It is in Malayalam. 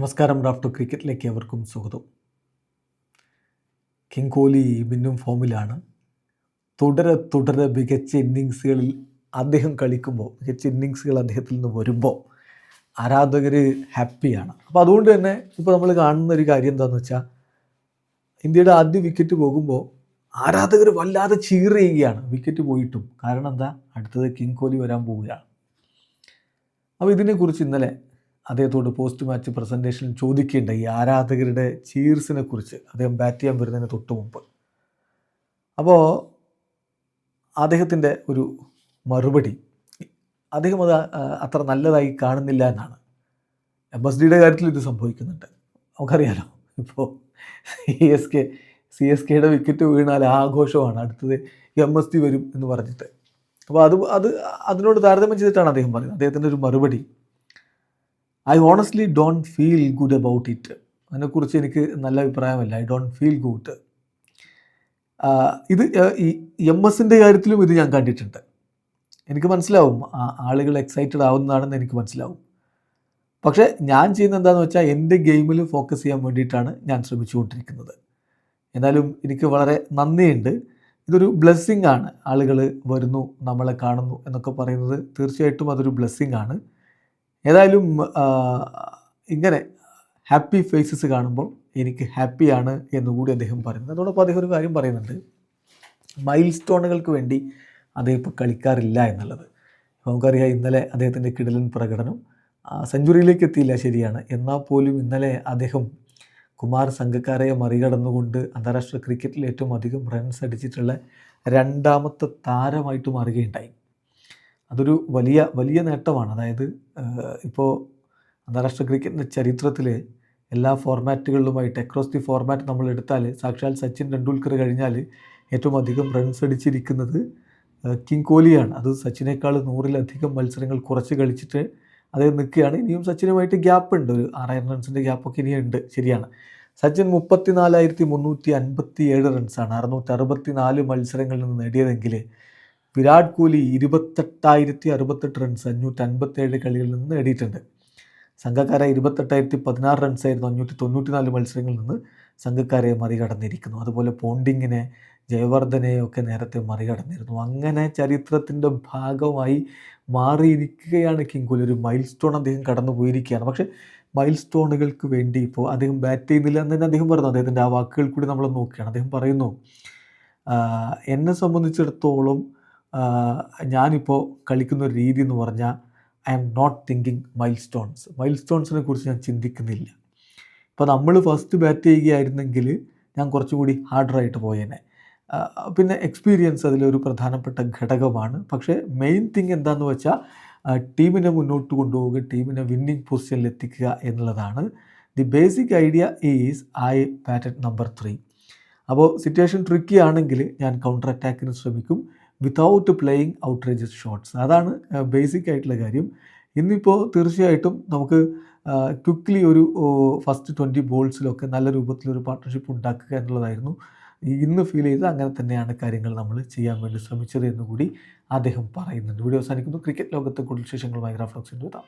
നമസ്കാരം റാഫ്റ്റോ ക്രിക്കറ്റിലേക്ക് അവർക്കും സ്വാഗതം. കിങ് കോഹ്ലി മിന്നും ഫോമിലാണ്. തുടരെ തുടരെ മികച്ച ഇന്നിങ്സുകളിൽ അദ്ദേഹം കളിക്കുമ്പോൾ മികച്ച ഇന്നിങ്സുകൾ അദ്ദേഹത്തിൽ നിന്ന് വരുമ്പോൾ ആരാധകർ ഹാപ്പിയാണ്. അപ്പോൾ അതുകൊണ്ട് തന്നെ ഇപ്പോൾ നമ്മൾ കാണുന്ന ഒരു കാര്യം എന്താണെന്ന് വെച്ചാൽ ഇന്ത്യയുടെ ആദ്യ വിക്കറ്റ് പോകുമ്പോൾ ആരാധകർ വല്ലാതെ ചീർ ചെയ്യുകയാണ്. വിക്കറ്റ് പോയിട്ടും. കാരണം എന്താ? അടുത്തത് കിങ് കോഹ്ലി വരാൻ പോവുകയാണ്. അപ്പോൾ ഇതിനെക്കുറിച്ച് ഇന്നലെ അദ്ദേഹത്തോട് പോസ്റ്റ് മാച്ച് പ്രസന്റേഷനിൽ ചോദിക്കേണ്ട ഈ ആരാധകരുടെ ചീർസിനെ കുറിച്ച് അദ്ദേഹം ബാറ്റ് ചെയ്യാൻ വരുന്നതിന് തൊട്ട് മുമ്പ്. അപ്പോൾ അദ്ദേഹത്തിന്റെ ഒരു മറുപടി അദ്ദേഹം അത് അത്ര നല്ലതായി കാണുന്നില്ല എന്നാണ്. എം എസ് ഡിയുടെ കാര്യത്തിൽ ഇത് സംഭവിക്കുന്നുണ്ട്. നമുക്കറിയാലോ ഇപ്പോൾ C S K C S കെയുടെ വിക്കറ്റ് വീണാൽ ആഘോഷമാണ് അടുത്തത് എം എസ് ഡി വരും എന്ന് പറഞ്ഞിട്ട്. അപ്പോൾ അത് അത് അതിനോട് താരതമ്യം ചെയ്തിട്ടാണ് അദ്ദേഹം പറയുന്നത്. അദ്ദേഹത്തിന്റെ ഒരു മറുപടി I honestly don't feel good about it അതിനെക്കുറിച്ച് എനിക്ക് നല്ല അഭിപ്രായമല്ല. ഐ ഡോണ്ട് ഫീൽ ഗുഡ് ഇത് ഈ എം എസിന്റെ കാര്യത്തിലും ഇത് ഞാൻ കണ്ടിട്ടുണ്ട്. എനിക്ക് മനസ്സിലാവും. ആളുകൾ എക്സൈറ്റഡ് ആവുന്നതാണെന്ന് എനിക്ക് മനസ്സിലാവും. പക്ഷേ ഞാൻ ചെയ്യുന്ന എന്താണെന്ന് വെച്ചാൽ എന്റെ ഗെയിമിൽ ഫോക്കസ് ചെയ്യാൻ വേണ്ടിയിട്ടാണ് ഞാൻ ശ്രമിച്ചുകൊണ്ടിരിക്കുന്നത്. എന്നാലും എനിക്ക് വളരെ നന്ദിയുണ്ട്. ഇതൊരു ബ്ലെസ്സിങ് ആണ്. ആളുകൾ വരുന്നു നമ്മളെ കാണുന്നു എന്നൊക്കെ പറയുന്നത് തീർച്ചയായിട്ടും അതൊരു ബ്ലെസ്സിങ് ആണ്. ഏതായാലും ഇങ്ങനെ ഹാപ്പി ഫേസസ് കാണുമ്പോൾ എനിക്ക് ഹാപ്പിയാണ് എന്നുകൂടി അദ്ദേഹം പറയുന്നത്. അതോടൊപ്പം അദ്ദേഹം ഒരു കാര്യം പറയുന്നുണ്ട്. മൈൽ സ്റ്റോണുകൾക്ക് വേണ്ടി അദ്ദേഹം ഇപ്പോൾ കളിക്കാറില്ല എന്നുള്ളത്. നമുക്കറിയാം ഇന്നലെ അദ്ദേഹത്തിന്റെ കിടലൻ പ്രകടനം സെഞ്ചുറിയിലേക്ക് എത്തിയില്ല ശരിയാണ്. എന്നാൽ പോലും ഇന്നലെ അദ്ദേഹം കുമാർ സംഘക്കാരെ മറികടന്നുകൊണ്ട് അന്താരാഷ്ട്ര ക്രിക്കറ്റിൽ ഏറ്റവും അധികം റൺസ് അടിച്ചിട്ടുള്ള രണ്ടാമത്തെ താരമായിട്ട് മാറുകയുണ്ടായി. അതൊരു വലിയ വലിയ നേട്ടമാണ്. അതായത് ഇപ്പോൾ അന്താരാഷ്ട്ര ക്രിക്കറ്റിന്റെ ചരിത്രത്തിൽ എല്ലാ ഫോർമാറ്റുകളിലുമായിട്ട് അക്രോസ് ദി ഫോർമാറ്റ് നമ്മൾ എടുത്താൽ സാക്ഷാൽ സച്ചിൻ ടെണ്ടുൽക്കർ കഴിഞ്ഞാൽ ഏറ്റവും അധികം റൺസ് അടിച്ചിരിക്കുന്നത് കിങ് കോഹ്ലിയാണ് അത് സച്ചിനേക്കാൾ നൂറിലധികം മത്സരങ്ങൾ കുറച്ച് കളിച്ചിട്ട് അദ്ദേഹം നിൽക്കുകയാണ്. ഇനിയും സച്ചിനുമായിട്ട് ഗ്യാപ്പ് ഉണ്ട്. ഒരു ആറായിരം റൺസിന്റെ ഗ്യാപ്പൊക്കെ ഇനിയും ഉണ്ട്. ശരിയാണ്. സച്ചിൻ മുപ്പത്തി നാലായിരത്തി മുന്നൂറ്റി അൻപത്തി ഏഴ് റൺസാണ് അറുന്നൂറ്റി അറുപത്തി നാല് മത്സരങ്ങളിൽ നിന്ന് നേടിയതെങ്കിൽ വിരാട് കോഹ്ലി ഇരുപത്തെട്ടായിരത്തി അറുപത്തെട്ട് റൺസ് അഞ്ഞൂറ്റി അൻപത്തേഴ് കളികളിൽ നിന്ന് നേടിയിട്ടുണ്ട്. സംഘക്കാരെ ഇരുപത്തെട്ടായിരത്തി പതിനാറ് റൺസായിരുന്നു അഞ്ഞൂറ്റി തൊണ്ണൂറ്റി നാല് മത്സരങ്ങളിൽ നിന്ന് സംഘക്കാരെ മറികടന്നിരിക്കുന്നു. അതുപോലെ പോണ്ടിങ്ങിനെ ജയവർദ്ധനെയൊക്കെ നേരത്തെ മറികടന്നിരുന്നു. അങ്ങനെ ചരിത്രത്തിന്റെ ഭാഗമായി മാറിയിരിക്കുകയാണ് കിങ് കോഹ്ലി ഒരു മൈൽ സ്റ്റോൺ അദ്ദേഹം കടന്നു പോയിരിക്കുകയാണ് പക്ഷേ മൈൽ സ്റ്റോണുകൾക്ക് വേണ്ടി ഇപ്പോൾ അദ്ദേഹം ബാറ്റ് ചെയ്യുന്നില്ല എന്ന് തന്നെ അദ്ദേഹം പറഞ്ഞു അദ്ദേഹത്തിന്റെ ആ വാക്കുകൾ കൂടി നമ്മൾ നോക്കുകയാണ്. അദ്ദേഹം പറയുന്നു എന്നെ സംബന്ധിച്ചിടത്തോളം ഞാനിപ്പോൾ കളിക്കുന്ന ഒരു രീതി എന്ന് പറഞ്ഞാൽ I am not thinking milestones mile സ്റ്റോൺസിനെ കുറിച്ച് ഞാൻ ചിന്തിക്കുന്നില്ല. ഇപ്പോൾ നമ്മൾ ഫസ്റ്റ് ബാറ്റ് ചെയ്യുകയായിരുന്നെങ്കിൽ ഞാൻ കുറച്ചുകൂടി ഹാർഡറായിട്ട് പോയേനെ. പിന്നെ എക്സ്പീരിയൻസ് അതിലൊരു പ്രധാനപ്പെട്ട ഘടകമാണ്. പക്ഷേ മെയിൻ തിങ് എന്താണെന്ന് വെച്ചാൽ ടീമിനെ മുന്നോട്ട് കൊണ്ടുപോവുക ടീമിനെ വിന്നിങ് പൊസിഷനിൽ എത്തിക്കുക എന്നുള്ളതാണ്. The basic idea is I batted number three അപ്പോൾ സിറ്റുവേഷൻ ട്രിക്കി ആണെങ്കിൽ ഞാൻ കൗണ്ടർ അറ്റാക്കിന് ശ്രമിക്കും. വിതൗട്ട് പ്ലേയിങ് ഔട്ട്റേജസ് ഷോട്ട്സ് അതാണ് ബേസിക് ആയിട്ടുള്ള കാര്യം. ഇന്നിപ്പോൾ തീർച്ചയായിട്ടും നമുക്ക് ക്വിക്ക്ലി ഒരു ഫസ്റ്റ് ട്വന്റി ബോൾസിലൊക്കെ നല്ല രൂപത്തിലൊരു പാർട്ട്ണർഷിപ്പ് ഉണ്ടാക്കുക എന്നുള്ളതായിരുന്നു. ഇന്ന് ഫീൽ ചെയ്ത് അങ്ങനെ തന്നെയാണ് കാര്യങ്ങൾ നമ്മൾ ചെയ്യാൻ വേണ്ടി ശ്രമിച്ചത് എന്നുകൂടി അദ്ദേഹം പറയുന്നുണ്ട്. വീഡിയോ അവസാനിക്കുന്നു. ക്രിക്കറ്റ് ലോകത്തെ കൂടുതൽ വിശേഷങ്ങളുമായി ഗ്രാഫ്ലോക്സിന്റെ എത്താം.